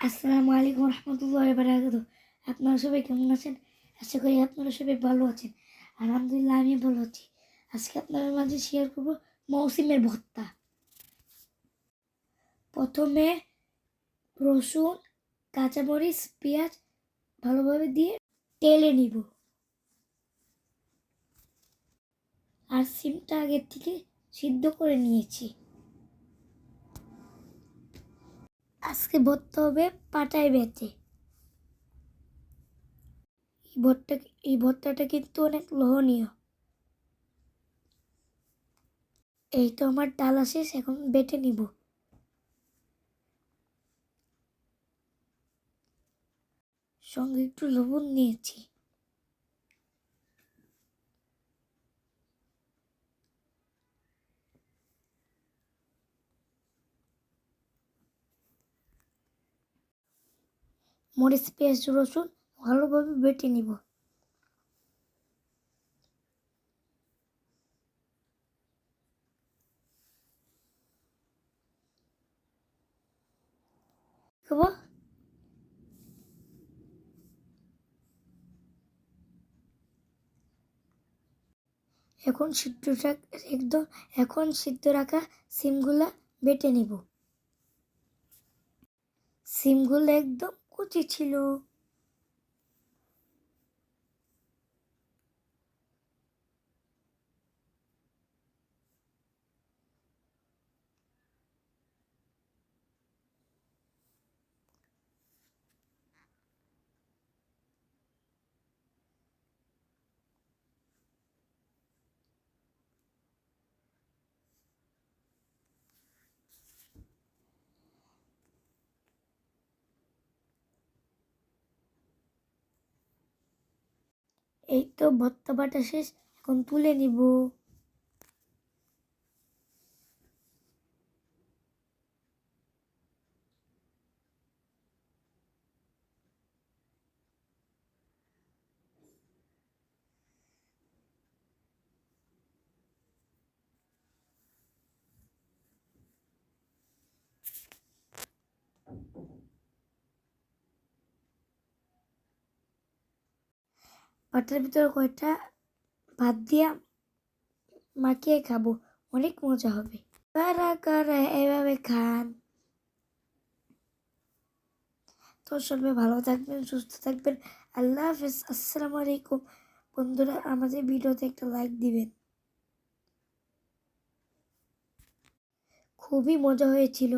আসসালামু আলাইকুম রহমতুল্লাহ বারাকাত আপনারা সবাই কেমন আছেন? আশা করি আপনারা সবাই ভালো আছেন। আলহামদুলিল্লাহ আমি ভালো আছি। আজকে আপনাদের মাঝে শেয়ার করব মৌসুমের ভত্তা। প্রথমে রসুন, কাঁচামরিচ, পেঁয়াজ ভালোভাবে দিয়ে তেলে নিব। আর সিমটা আগের থেকে সিদ্ধ করে নিয়েছি। আজকে ভরতে হবে পাটায় বেঁচে এই ভর্তা এই ভর্তাটা কিন্তু অনেক লোহনীয় এই তো আমার ডাল শেষ এখন বেটে নিব। সঙ্গে একটু লবণ নিয়েছি। মরিচ পেঁয়াজ রসুন ভালোভাবে বেটে নিব। এখন সিদ্ধ রাখ- একদম এখন সিদ্ধ রাখা সিমগুলা বেটে নিব। সিমগুলো একদম কুচি ছিল এই তো ভর্তা বাটা শেষ এখন তুলে নিব। বাটার ভিতরে কয়টা ভাত দিয়া মাখিয়ে খাব? অনেক মজা হবে। কারা কারা এভাবে খান? তো সবাই ভালো থাকবেন, সুস্থ থাকবেন। আল্লাহ হাফেজ। আসসালামু আলাইকুম। বন্ধুরা, আমাদের ভিডিওতে একটা লাইক দিবেন। খুবই মজা হয়েছিল।